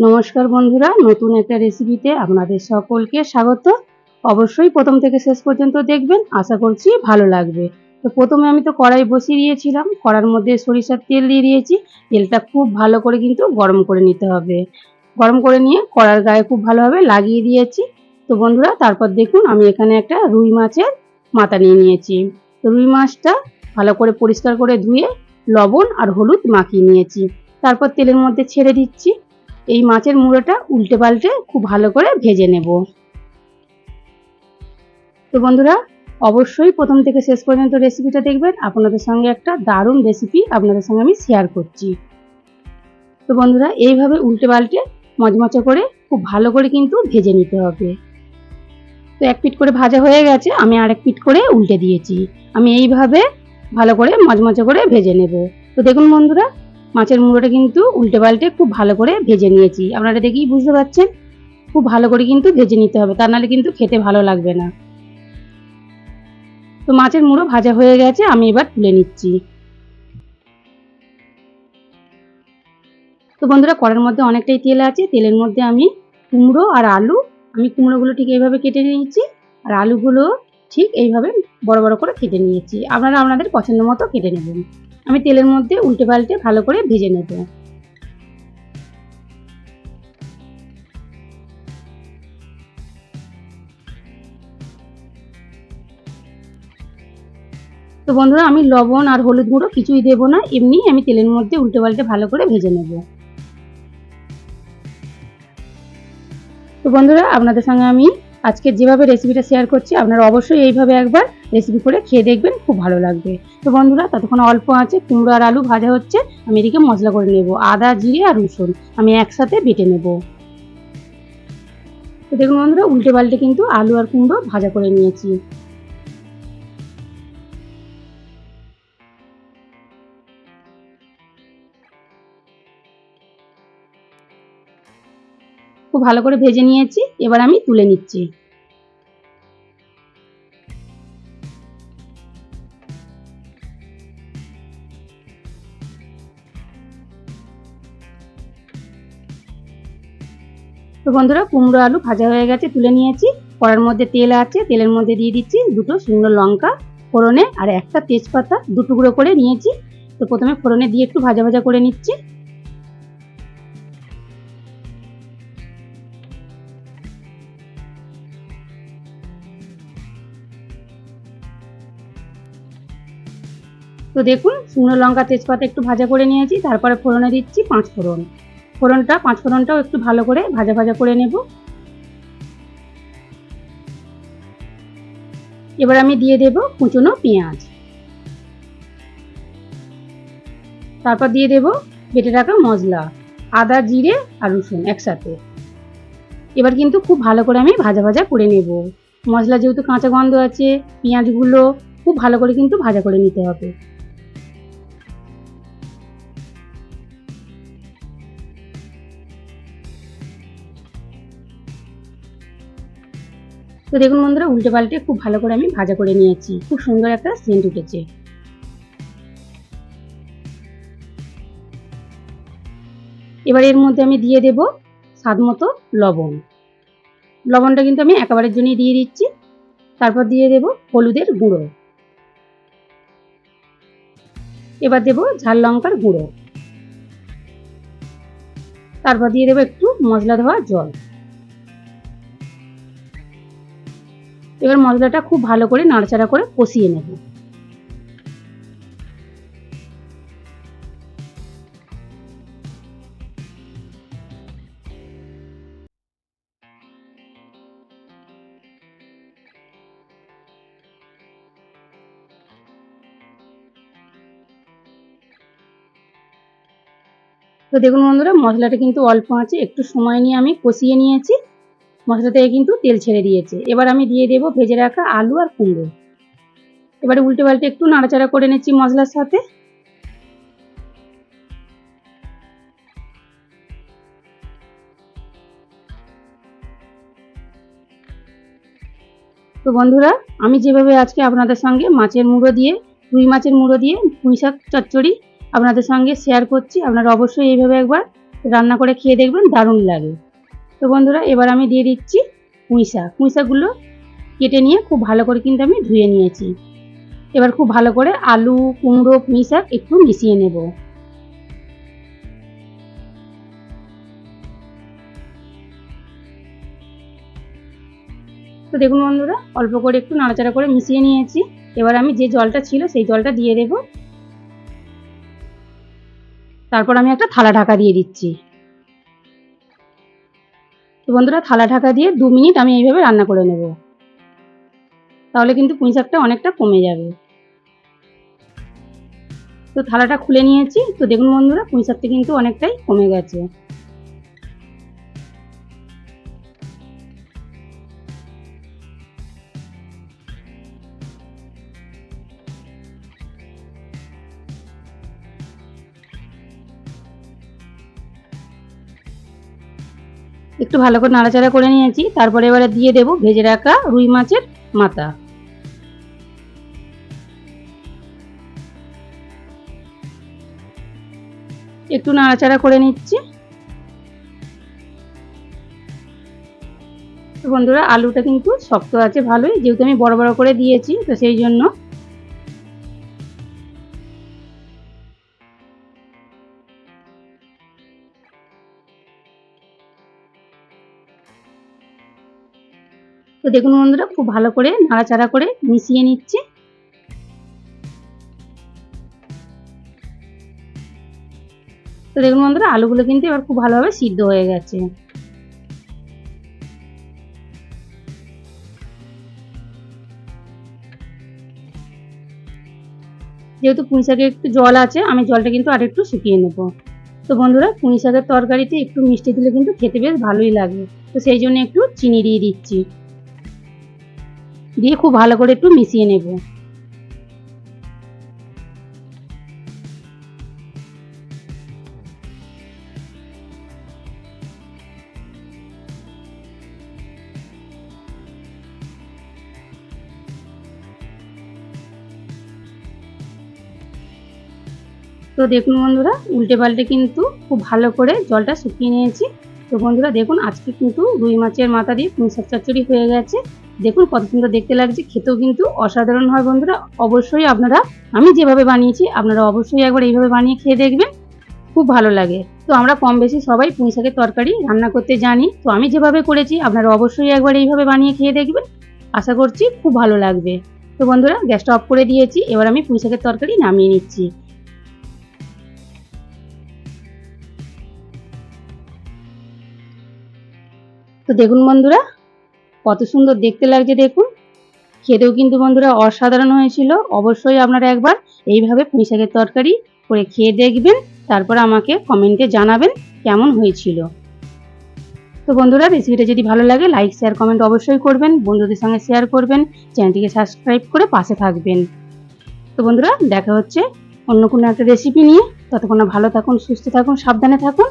নমস্কার বন্ধুরা, নতুন একটা রেসিপিতে আপনাদের সকলকে স্বাগত। অবশ্যই প্রথম থেকে শেষ পর্যন্ত দেখবেন, আশা করছি ভালো লাগবে। তো প্রথমে আমি তো কড়াই বসিয়ে দিয়েছিলাম, কড়ার মধ্যে সরিষার তেল দিয়ে দিয়েছি। তেলটা খুব ভালো করে কিন্তু গরম করে নিতে হবে। গরম করে নিয়ে কড়ার গায়ে খুব ভালোভাবে লাগিয়ে দিয়েছি। তো বন্ধুরা, তারপর দেখুন, আমি এখানে একটা রুই মাছের মাথা নিয়ে নিয়েছি। তো রুই মাছটা ভালো করে পরিষ্কার করে ধুয়ে লবণ আর হলুদ মাখিয়ে নিয়েছি। তারপর তেলের মধ্যে ছেড়ে দিচ্ছি। এই মাছের মুড়োটা উল্টে পাল্টে খুব ভালো করে ভেজে নেব। তো বন্ধুরা, অবশ্যই প্রথম থেকে শেষ পর্যন্ত রেসিপিটা দেখবেন। আপনাদের সঙ্গে একটা দারুণ রেসিপি আপনাদের সঙ্গে আমি শেয়ার করছি। তো বন্ধুরা, এইভাবে উল্টে পাল্টে মচমচে করে খুব ভালো করে কিন্তু ভেজে নিতে হবে। তো এক পিট করে ভাজা হয়ে গেছে, আমি আরেক পিট করে উল্টে দিয়েছি। আমি এইভাবে ভালো করে মচমচে করে ভেজে নেব। তো দেখুন বন্ধুরা মাছের মুড়োটা কিন্তু উল্টে পাল্টে খুব ভালো করে ভেজে নিয়েছি। আপনারা দেখেই বুঝতে পারছেন, খুব ভালো করে কিন্তু ভেজে নিতে হবে, তা নাহলে কিন্তু খেতে ভালো লাগবে না। তো মাছের মুড়ো ভাজা হয়ে গেছে, আমি এবার তুলে নিচ্ছি। তো বন্ধুরা, কড়ার মধ্যে অনেকটাই তেল আছে, তেলের মধ্যে আমি কুমড়ো আর আলু, আমি কুমড়োগুলো ঠিক এইভাবে কেটে নিয়েছি, আর আলুগুলো ঠিক এইভাবে বড় বড় করে কেটে নিয়েছি। আপনারা আপনাদের পছন্দ মতো কেটে নেবেন। আমি তেলের মধ্যে উল্টে পাল্টে ভালো করে ভেজে নেব। তো বন্ধুরা, আমি লবণ আর হলুদ গুঁড়ো কিছুই দেবো না, এমনি আমি তেলের মধ্যে উল্টে পাল্টে ভালো করে ভেজে নেব। তো বন্ধুরা, আপনাদের সঙ্গে আমি আজকে যেভাবে রেসিপিটা শেয়ার করছি, আপনারা অবশ্যই এইভাবে একবার রেসিপি করে খেয়ে দেখবেন, খুব ভালো লাগবে। তো বন্ধুরা, ততক্ষণ অল্প আছে, কুমড়ো আর আলু ভাজা হচ্ছে, আমি এদিকে মশলা করে নেব, আদা, জিরে আর রসুন, আমি একসাথে বেটে নেব। তো দেখুন বন্ধুরা, উল্টে পাল্টে কিন্তু আলু আর কুমড়ো ভাজা করে নিয়েছি। খুব ভালো করে ভেজে নিয়েছি, এবার আমি তুলে নিচ্ছি। বন্ধুরা, কুমড়ো আলু ভাজা হয়ে গেছে, তুলে নিয়েছি। কড়ার মধ্যে তেল আছে, তেলের মধ্যে দিয়ে দিচ্ছি দুটো শুকনো লঙ্কা ফোড়নে, আর একটা তেজপাতা দু টুকরো করে নিয়েছি। তো প্রথমে ফোড়নে দিয়ে একটু ভাজা ভাজা করে নিচ্ছি। তো দেখুন, শুকনো লঙ্কা, তেজপাতা একটু ভাজা করে নিয়েছি, তারপরে ফোড়নে দিচ্ছি পাঁচ ফোড়ন। ফোড়নটা, পাঁচ ফোড়নটাও একটু ভালো করে ভাজা ভাজা করে নেব। এবার আমি দিয়ে দেব কুচনো পেঁয়াজ। তারপর দিয়ে দেব বেটে রাখা মশলা আদা, জিরে আর রসুন একসাথে। এবার কিন্তু খুব ভালো করে আমি ভাজা ভাজা করে নেব। মশলা যেহেতু কাঁচা গন্ধ আছে, পেঁয়াজগুলো খুব ভালো করে কিন্তু ভাজা করে নিতে হবে। তো দেখুন বন্ধুরা, উল্টে পাল্টে খুব ভালো করে আমি ভাজা করে নিয়েছি। খুব সুন্দর একটা সেন্ট উঠেছে। এবার এর মধ্যে আমি দিয়ে দেব স্বাদ মতো লবণ। লবণটা কিন্তু আমি একেবারের জন্যই দিয়ে দিচ্ছি। তারপর দিয়ে দেব হলুদের গুঁড়ো। এবার দেব ঝাল লঙ্কার গুঁড়ো। তারপর দিয়ে দেবো একটু মশলা ধোয়া জল। এবার মশলাটা খুব ভালো করে নাড়াচাড়া করে কষিয়ে নেব। তো দেখুন বন্ধুরা, মশলাটা কিন্তু অল্প আছে, একটু সময় নিয়ে আমি কষিয়ে নিয়েছি। মশলা থেকে কিন্তু তেল ছেড়ে দিয়েছে। এবার আমি দিয়ে দেবো ভেজে রাখা আলু আর কুমড়ো। এবারে উল্টে পাল্টে একটু নাড়াচাড়া করে নিচ্ছি মশলার সাথে। তো বন্ধুরা, আমি যেভাবে আজকে আপনাদের সঙ্গে মাছের মুড়ো দিয়ে, রুই মাছের মুড়ো দিয়ে, পুঁই শাক চচ্চড়ি আপনাদের সঙ্গে শেয়ার করছি, আপনারা অবশ্যই এইভাবে একবার রান্না করে খেয়ে দেখবেন, দারুণ লাগে। তো বন্ধুরা, এবার আমি দিয়ে দিচ্ছি পুঁই শাকগুলো কেটে নিয়ে খুব ভালো করে কিন্তু আমি ধুয়ে নিয়েছি। এবার খুব ভালো করে আলু, কুমড়ো, পুঁই শাক একটু মিশিয়ে নেব। তো দেখুন বন্ধুরা, অল্প করে একটু নাড়াচাড়া করে মিশিয়ে নিয়েছি। এবার আমি যে জলটা ছিল সেই জলটা দিয়ে দেব। তারপর আমি একটা থালা ঢাকা দিয়ে দিচ্ছি। তো বন্ধুরা, থালা ঢাকা দিয়ে দু মিনিট আমি এইভাবে রান্না করে নেব। তাহলে কিন্তু পুঁই শাকটা অনেকটা কমে যাবে। তো থালাটা খুলে নিয়েছি। তো দেখুন বন্ধুরা, পুঁই শাকটা কিন্তু অনেকটাই কমে গেছে। একটু ভালো করে নাড়াচাড়া করে নিয়েছি। তারপরে এবারে দিয়ে দেব ভেজে রাখা রুই মাছের মাথা। একটু নাড়াচাড়া করে নিচ্ছি। বন্ধুরা, আলুটা কিন্তু শক্ত আছে ভালোই, যেহেতু আমি বড় বড় করে দিয়েছি, তো সেই জন্য তো দেখুন বন্ধুরা, খুব ভালো করে নাড়াচাড়া করে মিশিয়ে নিচ্ছি। তো দেখুন বন্ধুরা, আলুগুলো কিন্তু এবার খুব ভালোভাবে সিদ্ধ হয়ে গেছে। যেহেতু পুঁই শাকে একটু জল আছে, আমি জলটা কিন্তু আর একটু শুকিয়ে নেব। তো বন্ধুরা, পুঁই শাকের তরকারিতে একটু মিষ্টি দিলে কিন্তু খেতে বেশ ভালোই লাগে। তো সেই জন্য একটু চিনি দিয়ে দিচ্ছি। দিয়ে খুব ভালো করে একটু মিশিয়ে নেব। তো দেখুন বন্ধুরা, উল্টে পাল্টে কিন্তু খুব ভালো করে জলটা শুকিয়ে নিয়েছি। তো বন্ধুরা, দেখুন আজকে কিন্তু রুই মাছের মাথা দিয়ে পুঁই শাক চচ্চড়ি হয়ে গেছে। দেখুন কত সুন্দর দেখতে লাগছে, খেতেও কিন্তু অসাধারণ হয় বন্ধুরা। অবশ্যই আপনারা, আমি যেভাবে বানিয়েছি, আপনারা অবশ্যই একবার এইভাবে বানিয়ে খেয়ে দেখবেন, খুব ভালো লাগে। তো আমরা কম বেশি সবাই পুঁই শাকের তরকারি রান্না করতে জানি, তো আমি যেভাবে করেছি, আপনারা অবশ্যই একবার এইভাবে বানিয়ে খেয়ে দেখবেন, আশা করছি খুব ভালো লাগবে। তো বন্ধুরা, গ্যাসটা অফ করে দিয়েছি, এবার আমি পুঁই শাকের তরকারি নামিয়ে নিচ্ছি। তো দেখুন বন্ধুরা কত সুন্দর দেখতে লাগছে দেখুন। খেতেও কিন্তু বন্ধুরা অসাধারণ হয়েছিল। অবশ্যই আপনারা একবার এইভাবে পুঁই শাকের তরকারি করে খেয়ে দেখবেন, তারপর আমাকে কমেন্টে জানাবেন কেমন হয়েছিল। তো বন্ধুরা, রেসিপিটা যদি ভালো লাগে, লাইক শেয়ার কমেন্ট অবশ্যই করবেন, বন্ধুদের সঙ্গে শেয়ার করবেন, চ্যানেলটিকে সাবস্ক্রাইব করে পাশে থাকবেন। তো বন্ধুরা, দেখা হচ্ছে অন্য কোনো একটা রেসিপি নিয়ে। ততক্ষণ ভালো থাকুন, সুস্থ থাকুন, সাবধানে থাকুন।